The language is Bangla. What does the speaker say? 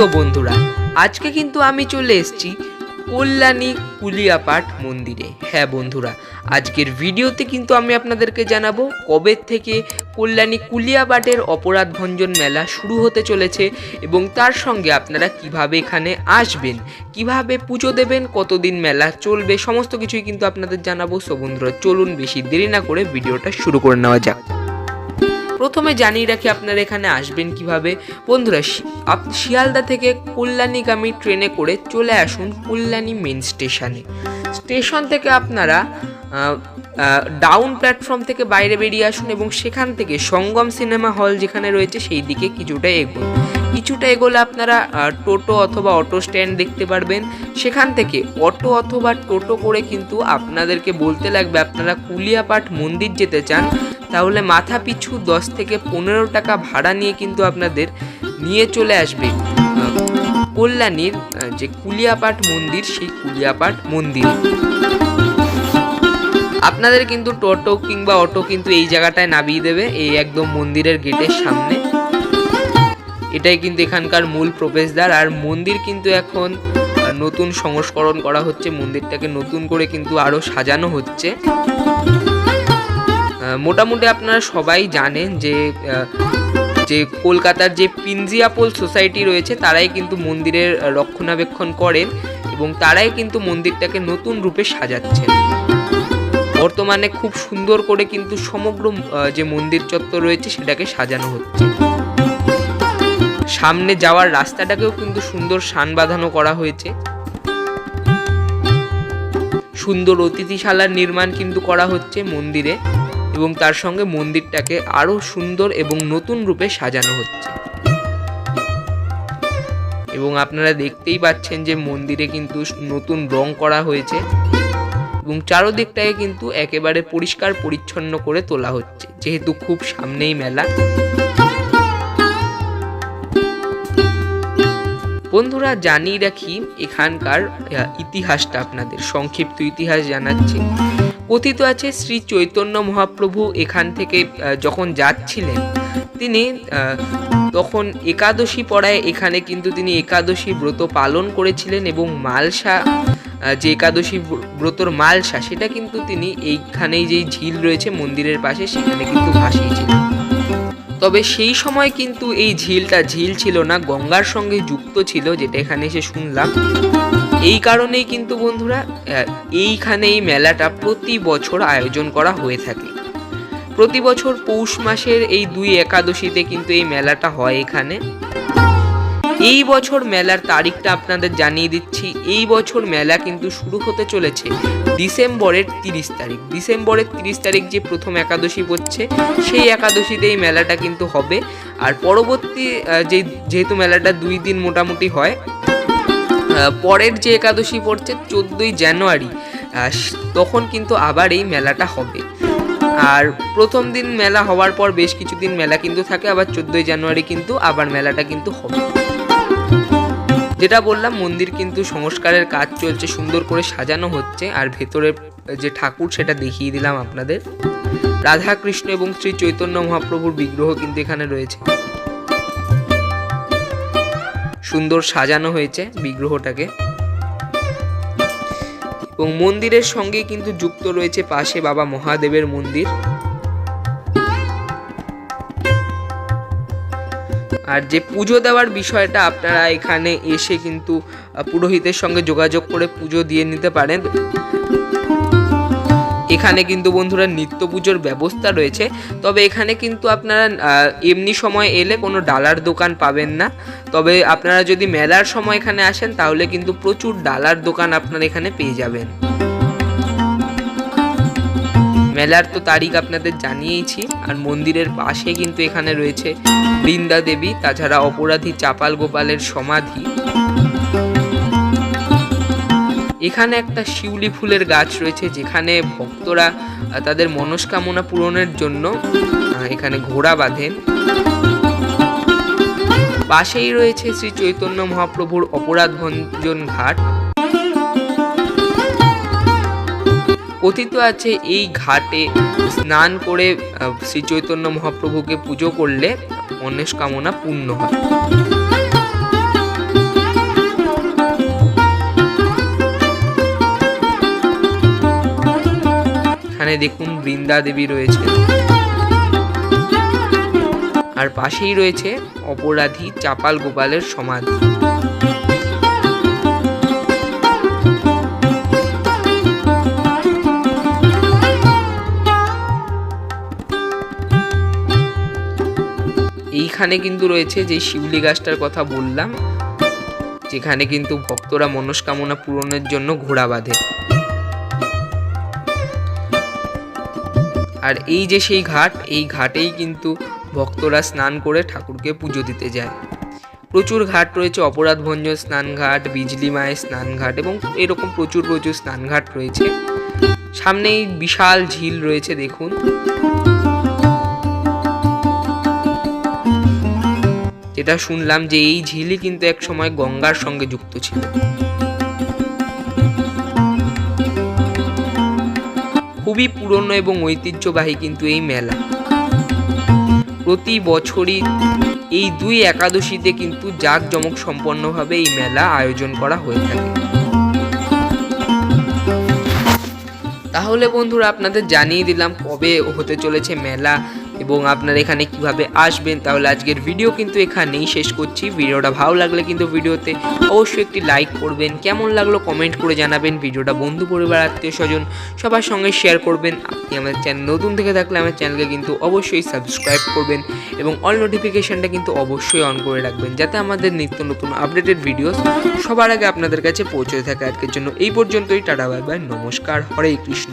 সো বন্ধুরা, আজকে কিন্তু আমি চলে এসেছি কল্যাণী কুলিয়াপাট মন্দিরে। হ্যাঁ বন্ধুরা, আজকের ভিডিওতে কিন্তু আমি আপনাদেরকে জানাব কবে থেকে কল্যাণী কুলিয়াপাটের অপরাধ ভঞ্জন মেলা শুরু হতে চলেছে এবং তার সঙ্গে আপনারা কীভাবে এখানে আসবেন, কীভাবে পুজো দেবেন, কতদিন মেলা চলবে, সমস্ত কিছুই কিন্তু আপনাদের জানাব। সো বন্ধুরা, চলুন বেশি দেরি না করে ভিডিওটা শুরু করে নেওয়া যাক। প্রথমে জানিয়ে রাখি আপনারা এখানে আসবেন কীভাবে। বন্ধুরা, শি- আপ- শিয়ালদা থেকে কল্যাণীগামী ট্রেনে করে চলে আসুন কল্যাণী মেন স্টেশনে। স্টেশন থেকে আপনারা ডাউন প্ল্যাটফর্ম থেকে বাইরে বেরিয়ে আসুন এবং সেখান থেকে সঙ্গম সিনেমা হল যেখানে রয়েছে সেই দিকে কিছুটা এগোন। কিছুটা এগোলে আপনারা টোটো অথবা অটো স্ট্যান্ড দেখতে পারবেন। সেখান থেকে অটো অথবা টোটো করে কিন্তু আপনাদেরকে বলতে লাগবে, আপনারা কুলিয়াপাট মন্দির যেতে চান তাহলে মাথা পিছু দশ থেকে পনেরো টাকা ভাড়া নিয়ে কিন্তু আপনাদের নিয়ে চলে আসবে। কল্যাণীর যে কুলিয়াপাট মন্দির, সেই কুলিয়াপাট মন্দির। আপনাদের কিন্তু টোটো কিংবা অটো কিন্তু এই জায়গাটায় নামিয়ে দেবে, এই একদম মন্দিরের গেটের সামনে। এটাই কিন্তু এখানকার মূল প্রবেশদ্বার, আর মন্দির কিন্তু এখন নতুন সংস্করণ করা হচ্ছে। মন্দিরটাকে নতুন করে কিন্তু আরও সাজানো হচ্ছে। মোটামুটি আপনারা সবাই জানেন যে যে কলকাতার যে পিনজিয়াপোল সোসাইটি রয়েছে, তারাই কিন্তু মন্দিরের রক্ষণাবেক্ষণ করেন এবং তারাই কিন্তু মন্দিরটাকে নতুন রূপে সাজাচ্ছেন। বর্তমানে খুব সুন্দর করে কিন্তু সমগ্র যে মন্দির চত্বর রয়েছে, সেটাকে সাজানো হচ্ছে। সামনে যাওয়ার রাস্তাটাকেও কিন্তু সুন্দর সান বাঁধানো করা হয়েছে। সুন্দর অতিথিশালার নির্মাণ কিন্তু করা হচ্ছে মন্দিরে। এবং তার সঙ্গে মন্দিরটাকে আরও সুন্দর এবং নতুন রূপে সাজানো হচ্ছে। এবং আপনারা দেখতেই পাচ্ছেন যে মন্দিরে কিন্তু নতুন রং করা হয়েছে এবং চারোদিকটাকে কিন্তু একেবারে পরিষ্কার পরিচ্ছন্ন করে তোলা হচ্ছে, যেহেতু খুব সামনেই মেলা। বন্ধুরা, জানিয়ে রাখি, এখানকার ইতিহাসটা আপনাদের, সংক্ষিপ্ত ইতিহাস জানাচ্ছি। কথিত আছে শ্রী চৈতন্য মহাপ্রভু এখান থেকে যখন যাচ্ছিলেন, তিনি তখন একাদশী পড়ায় এখানে কিন্তু তিনি একাদশী ব্রত পালন করেছিলেন এবং মালসা যে একাদশী ব্রতর মালসা, সেটা কিন্তু তিনি এইখানেই যেই ঝিল রয়েছে মন্দিরের পাশে, সেখানে কিন্তু ভাসিয়েছিলেন। তবে সেই সময় কিন্তু এই ঝিলটা, ঝিল ছিল না, গঙ্গার সঙ্গে যুক্ত ছিল, যেটা এখানে এসে শুনলাম। এই কারণেই কিন্তু বন্ধুরা এইখানে এই মেলাটা প্রতি বছর আয়োজন করা হয়ে থাকে। প্রতি বছর পৌষ মাসের এই দুই একাদশীতে কিন্তু এই মেলাটা হয় এখানে। এই বছর মেলার তারিখটা আপনাদের জানিয়ে দিচ্ছি। এই বছর মেলা কিন্তু শুরু হতে চলেছে ডিসেম্বরের তিরিশ তারিখ। ডিসেম্বরের তিরিশ তারিখ যে প্রথম একাদশী পড়ছে সেই একাদশীতে এই মেলাটা কিন্তু হবে। আর পরবর্তী যে, যেহেতু মেলাটা দুই দিন মোটামুটি হয় পরের যে একাদশী পড়ছে চোদ্দোই জানুয়ারি তখন কিন্তু আবার এই মেলাটা হবে। আর প্রথম দিন মেলা হওয়ার পর বেশ কিছুদিন মেলা কিন্তু থাকে, আবার চোদ্দোই জানুয়ারি কিন্তু আবার মেলাটা কিন্তু হবে। যেটা বললাম, মন্দির কিন্তু সংস্কারের কাজ চলছে, সুন্দর করে সাজানো হচ্ছে, আর ভেতরের যে ঠাকুর সেটা দেখিয়ে দিলাম আপনাদের। রাধা কৃষ্ণ এবং শ্রী চৈতন্য মহাপ্রভুর বিগ্রহ কিন্তু এখানে রয়েছে। সুন্দর সাজানো হয়েছে বিগ্রহটাকে। এবং মন্দিরের সঙ্গে কিন্তু যুক্ত রয়েছে পাশে বাবা মহাদেবের মন্দির। আর যে পুজো দেওয়ার বিষয়টা আপনারা এখানে এসে কিন্তু পুরোহিতের সঙ্গে যোগাযোগ করে পুজো দিয়ে নিতে পারেন। এখানে কিন্তু বন্ধুরা নিত্য পুজোর ব্যবস্থা রয়েছে। তবে এখানে কিন্তু আপনারা এমনি সময় এলে কোনো ডালার দোকান পাবেন না। তবে আপনারা যদি মেলার সময় এখানে আসেন, তাহলে কিন্তু প্রচুর ডালার দোকান আপনারা এখানে পেয়ে যাবেন। মেলার তো তারিখ আপনাদের জানিয়েইছি আর মন্দিরের পাশে কিন্তু এখানে রয়েছে বৃন্দা দেবী তাছাড়া অপরাধী চাপাল গোপালের সমাধি। এখানে একটা শিউলি ফুলের গাছ রয়েছে যেখানে ভক্তরা তাদের মনস্কামনা পূরণের জন্য এখানে ঘোড়া বাঁধেন। পাশেই রয়েছে শ্রী চৈতন্য মহাপ্রভুর অপরাধ ভঞ্জন ঘাট। কথিত আছে এই ঘাটে স্নান করে শ্রী চৈতন্য মহাপ্রভুকে পুজো করলে মনস্কামনা পূর্ণ হয়। এখানে দেখুন বৃন্দা দেবী রয়েছে আর পাশেই রয়েছে অপরাধী চাপাল গোপালের সমাধি। এইখানে কিন্তু রয়েছে যে শিউলি গাছটার কথা বললাম, যেখানে কিন্তু ভক্তরা মনস্কামনা পূরণের জন্য ঘোড়া বাঁধে। আর এই যে সেই ঘাট, এই ঘাটেই কিন্তু ভক্তরা স্নান করে ঠাকুরকে পুজো দিতে যায়। প্রচুর ঘাট রয়েছে অপরাধ ভঞ্জন স্নানঘাট, বিজলি মায়ের স্নানঘাট এবং এরকম প্রচুর প্রচুর স্নানঘাট রয়েছে। সামনেই বিশাল ঝিল রয়েছে, দেখুন। যেটা শুনলাম যে এই ঝিলই কিন্তু এক সময় গঙ্গার সঙ্গে যুক্ত ছিল। খুবই পুরনো এবং ঐতিহ্যবাহী কিন্তু এই মেলা। প্রতি বছরই এই দুই একাদশীতে কিন্তু জাঁকজমক সম্পন্নভাবে এই মেলা আয়োজন করা হয়ে থাকে। তাহলে বন্ধুরা আপনাদের জানিয়ে দিলাম কবে হতে চলেছে মেলা। এবং আপনারা এখানে কীভাবে আসবেন তাহলে আজকের ভিডিও কিন্তু এখানেই শেষ করছি। ভিডিওটা ভালো লাগলে কিন্তু ভিডিওতে অবশ্যই একটি লাইক করবেন, কেমন লাগল কমেন্ট করে জানাবেন। ভিডিওটা বন্ধু পরিবার, আত্মীয় স্বজন, সবার সঙ্গে শেয়ার করবেন। আপনি আমাদের চ্যানেল নতুন থেকে থাকলে আমার চ্যানেলকে কিন্তু অবশ্যই সাবস্ক্রাইব করবেন এবং অল নোটিফিকেশানটা কিন্তু অবশ্যই অন করে রাখবেন, যাতে আমাদের নিত্য নতুন আপডেটেড ভিডিও সবার আগে আপনাদের কাছে পৌঁছে থাকে। আজকের জন্য এই পর্যন্তই, টাটা বাই বাই নমস্কার, হরে কৃষ্ণ।